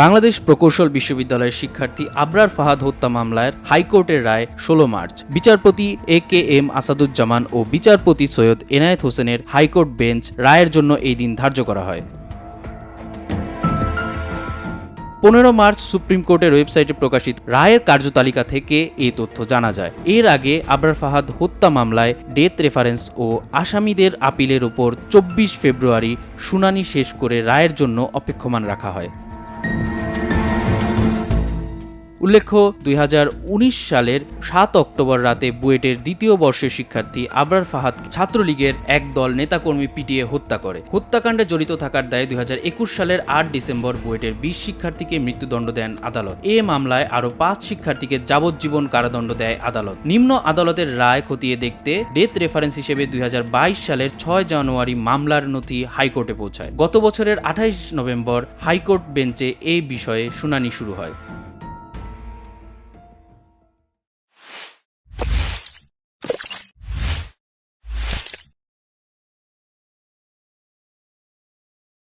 বাংলাদেশ প্রকৌশল বিশ্ববিদ্যালয়ের শিক্ষার্থী আবরার ফাহাদ হত্যা মামলায় হাইকোর্টের রায় ষোলো মার্চ। বিচারপতি এ কে এম আসাদুজ্জামান ও বিচারপতি সৈয়দ এনায়েত হোসেনের হাইকোর্ট বেঞ্চ রায়ের জন্য এই দিন ধার্য করা হয়। পনেরো মার্চ সুপ্রিম কোর্টের ওয়েবসাইটে প্রকাশিত রায়ের কার্যতালিকা থেকে এই তথ্য জানা যায়। এর আগে আবরার ফাহাদ হত্যা মামলায় ডেথ রেফারেন্স ও আসামিদের আপিলের উপর চব্বিশ ফেব্রুয়ারি শুনানি শেষ করে রায়ের জন্য অপেক্ষমান রাখা হয়। উল্লেখ্য, দুই হাজার উনিশ সালের সাত অক্টোবর রাতে বুয়েটের দ্বিতীয় বর্ষের শিক্ষার্থী আবরার ফাহাদ ছাত্রলীগের এক দল নেতাকর্মী পিটিয়ে হত্যা করে। হত্যাকাণ্ডে জড়িত থাকার দায়ে দুই হাজার একুশ সালের আট ডিসেম্বর বুয়েটের বিশ শিক্ষার্থীকে মৃত্যুদণ্ড দেন আদালত। এ মামলায় আরও পাঁচ শিক্ষার্থীকে যাবজ্জীবন কারাদণ্ড দেয় আদালত। নিম্ন আদালতের রায় খতিয়ে দেখতে ডেথ রেফারেন্স হিসেবে দুই হাজার বাইশ সালের ছয় জানুয়ারি মামলার নথি হাইকোর্টে পৌঁছায়। গত বছরের আঠাইশ নভেম্বর হাইকোর্ট বেঞ্চে এই বিষয়ে শুনানি শুরু হয়।